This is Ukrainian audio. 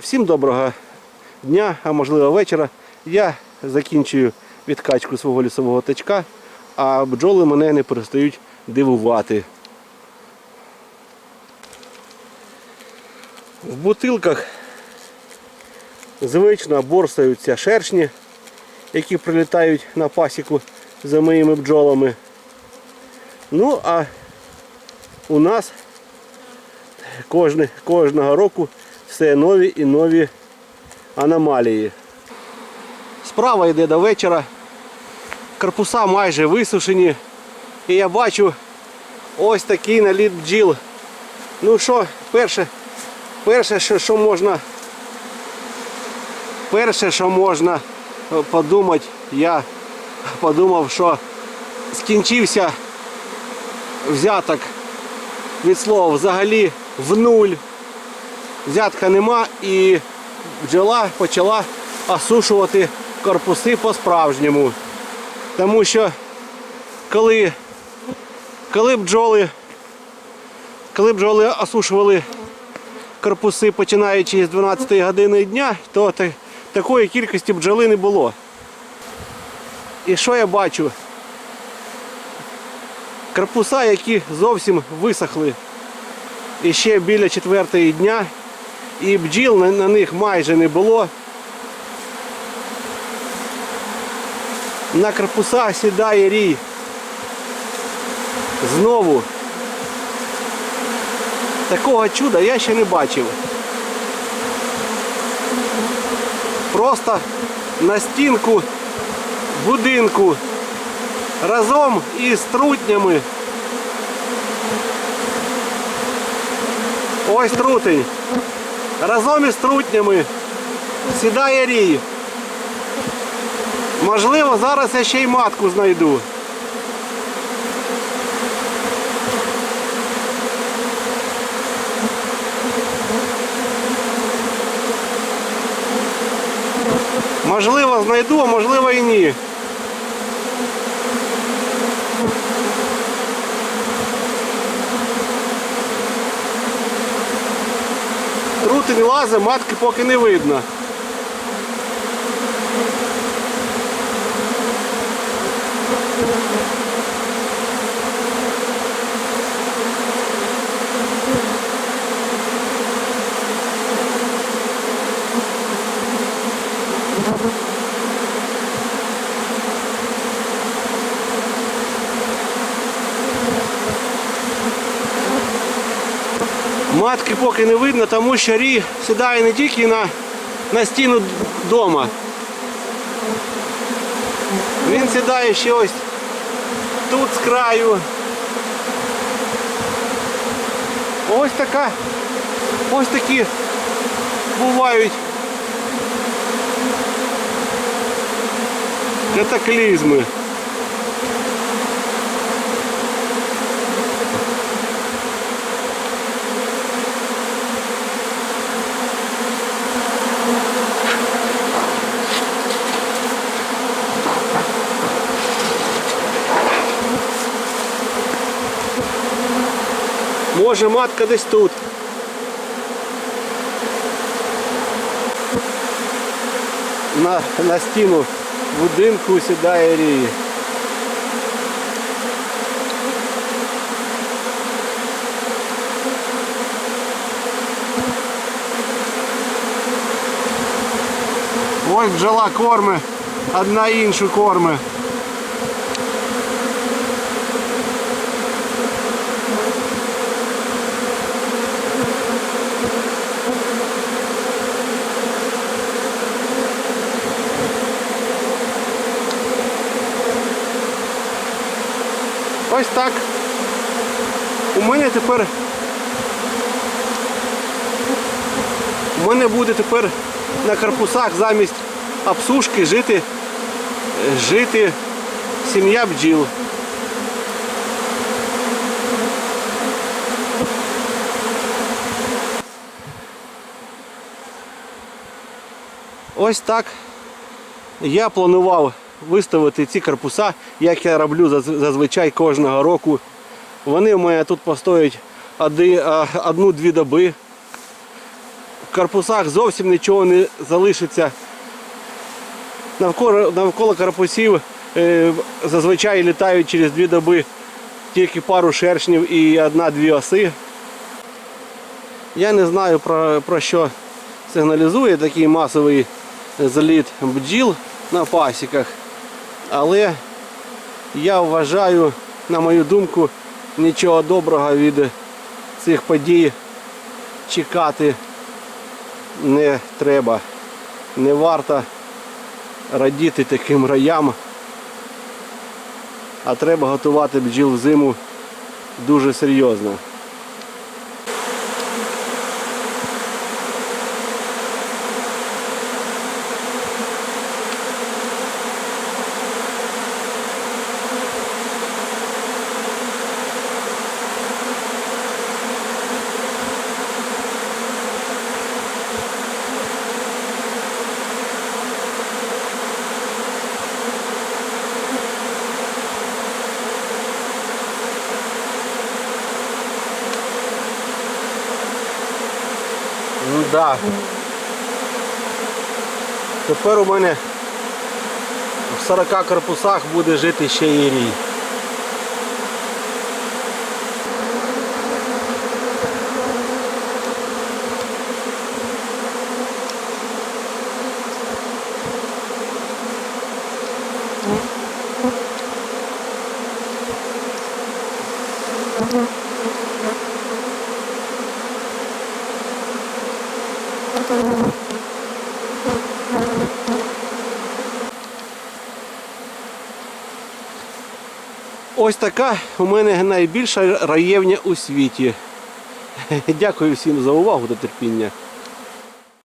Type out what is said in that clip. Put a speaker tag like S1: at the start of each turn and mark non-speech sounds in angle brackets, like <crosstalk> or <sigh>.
S1: Всім доброго дня, а можливо вечора. Я закінчую відкачку свого лісового тачка, а бджоли мене не перестають дивувати. В бутилках звично борсаються шершні, які прилітають на пасіку за моїми бджолами. Ну а у нас кожного року все нові і нові аномалії. Справа йде до вечора. Корпуса майже висушені. І я бачу ось такий наліт бджіл. Ну що, перше, перше, що, що можна. Перше, що можна подумати, я подумав, що скінчився взяток від слова взагалі в нуль. Взятка нема і бджола почала осушувати корпуси по-справжньому. Тому що коли, коли бджоли, коли бджоли осушували корпуси починаючи з 12 години дня, то та- такої кількості бджоли не було. І що я бачу? Корпуса, які зовсім висохли і ще біля четвертої дня, і бджіл на, них майже не було. На корпуса сідає рій. Знову. Такого чуда я ще не бачив. Просто на стінку будинку разом із трутнями. Ось трутень. Разом із трутнями сідає рій. Можливо, зараз я ще й матку знайду. Можливо, знайду, а можливо і ні. Трутень лази матки поки не видно. Матки поки не видно, тому що рі сідає не тільки на, на стіну вдома. Він сідає ще ось тут з краю. Ось така. Ось такі бувають катаклізми. Може матка десь тут. На, на стіну будинку сідає рій. Ось бджола корми, одна іншу корми. Ось так. У мене тепер. У мене буде тепер на корпусах замість обсушки жити, жити сім'я бджіл. Ось так я планував виставити ці корпуса, як я роблю зазвичай кожного року. Вони у мене тут постоять одну-дві доби. карпусах зовсім нічого не залишиться. Навколо, навколо карпусів е, зазвичай літають через дві доби тільки пару шершнів і одна-дві оси. Я не знаю про, про що сигналізує такий масовий зліт бджіл на пасіках, але я вважаю, на мою думку, нічого доброго від цих подій чекати не треба. Не варто радіти таким раям, а треба готувати бджіл в зиму дуже серйозно. Да. Тепер у мене в 40 корпусах буде жити ще і рій. Ось така у мене найбільша раєвня у світі. <laughs> Дякую всім за увагу та терпіння.